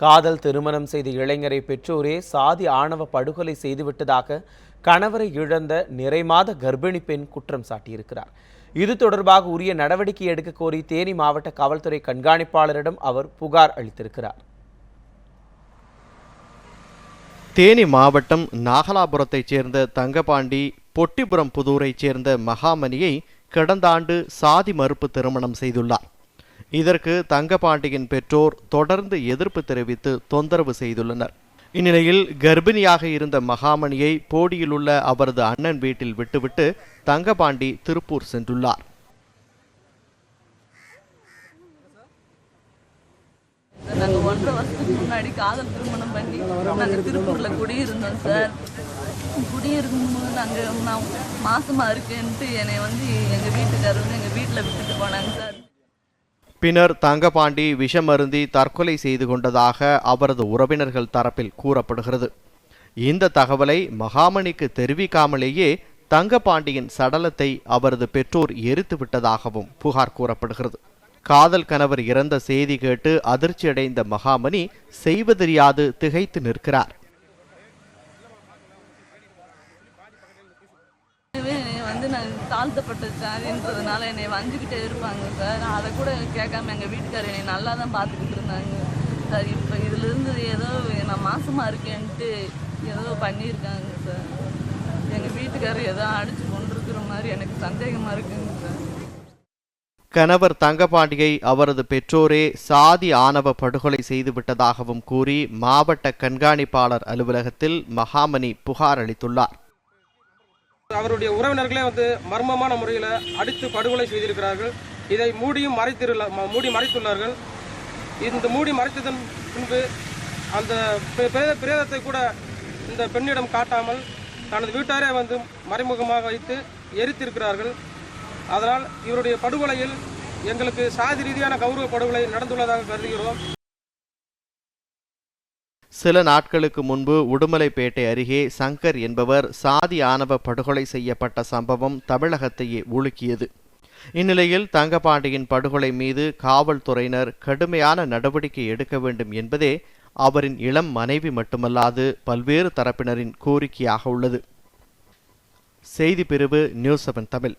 காதல் திருமணம் செய்த இளைஞரை பெற்றோரே சாதி ஆணவ படுகொலை செய்துவிட்டதாக கணவரை இழந்த நிறைமாத கர்ப்பிணி பெண் குற்றம் சாட்டியிருக்கிறார். இது தொடர்பாக உரிய நடவடிக்கை எடுக்க கோரி தேனி மாவட்ட காவல்துறை கண்காணிப்பாளரிடம் அவர் புகார் அளித்திருக்கிறார். தேனி மாவட்டம் நாகலாபுரத்தைச் சேர்ந்த தங்கபாண்டி பொட்டிபுரம் புதூரைச் சேர்ந்த மகாமணியை கடந்த ஆண்டு சாதி மறுப்பு திருமணம் செய்துள்ளார். இதற்கு தங்கபாண்டியின் பெற்றோர் தொடர்ந்து எதிர்ப்பு தெரிவித்து தொந்தரவு செய்துள்ளனர். இந்நிலையில் கர்ப்பிணியாக இருந்த மகாமணியை போடியிலுள்ள அவரது அண்ணன் வீட்டில் விட்டுவிட்டு தங்கபாண்டி திருப்பூர் சென்றுள்ளார். நாங்க ஒன்றரை வருஷத்துக்கு முன்னாடி காதல் திருமணம் பண்ணி நாங்க திருப்பூர்ல குடியிருந்தோம் சார். குடியிருக்கும்போது நாங்க நான் மாசமா இருக்கேன்ட்டு என்னை வந்து எங்க வீட்டுக்காரர் வந்து எங்க வீட்டுல விட்டுட்டு போனாங்க சார். பின்னர் தங்கபாண்டி விஷமருந்தி தற்கொலை செய்து கொண்டதாக அவரது உறவினர்கள் தரப்பில் கூறப்படுகிறது. இந்த தகவலை மகாமணிக்கு தெரிவிக்காமலேயே தங்கபாண்டியின் சடலத்தை அவரது பெற்றோர் எரித்து விட்டதாகவும் புகார் கூறப்படுகிறது. காதல் கணவர் இறந்த செய்தி கேட்டு அதிர்ச்சியடைந்த மகாமணி செய்வதறியாது திகைத்து நிற்கிறார் எனவே என்னை வந்து நான் தாழ்த்தப்பட்ட சாதின்றதுனால என்னை வஞ்சிக்கிட்டே இருப்பாங்க சார். அதை கூட கேட்காம எங்கள் வீட்டுக்காரர் என்னை நல்லா தான் பார்த்துக்கிட்டு இருந்தாங்க. சார் இப்போ இதுலேருந்து ஏதோ நான் மாசமாக இருக்கேன்ட்டு ஏதோ பண்ணியிருக்காங்க சார். எங்கள் வீட்டுக்காரர் ஏதோ அடிச்சு கொண்டிருக்கிற மாதிரி எனக்கு சந்தேகமாக இருக்குங்க சார். கணவர் தங்கபாண்டியை அவரது பெற்றோரே சாதி ஆணவ படுகொலை செய்துவிட்டதாகவும் கூறி மாவட்ட கண்காணிப்பாளர் அலுவலகத்தில் மகாமணி புகார் அளித்துள்ளார். அவருடைய உறவினர்களே வந்து மர்மமான முறையில் அடித்து படுகொலை செய்திருக்கிறார்கள். இதை மூடியும் மறைத்திருள்ள ம- மூடி மறைத்துள்ளார்கள். இந்த மூடி மறைத்ததன் பின்பு அந்த பிரேத பிரேதத்தை கூட இந்த பெண்ணிடம் காட்டாமல் தனது வீட்டாரே வந்து மறைமுகமாக வைத்து எரித்திருக்கிறார்கள். அதனால் இவருடைய படுகொலையில் எங்களுக்கு சாதி ரீதியான கௌரவ படுகொலை நடந்துள்ளதாக கருதுகிறோம். சில நாட்களுக்கு முன்பு உடுமலைப்பேட்டை அருகே சங்கர் என்பவர் சாதி ஆணவ படுகொலை செய்யப்பட்ட சம்பவம் தமிழகத்தையே உலுக்கியது இந்நிலையில் தங்கபாண்டியின் படுகொலை மீது காவல்துறையினர் கடுமையான நடவடிக்கை எடுக்க வேண்டும் என்பதே அவரின் இளம் மனைவி மட்டுமல்லாது பல்வேறு தரப்பினரின் கோரிக்கையாக உள்ளது செய்தி பிரிவு news seven Tamil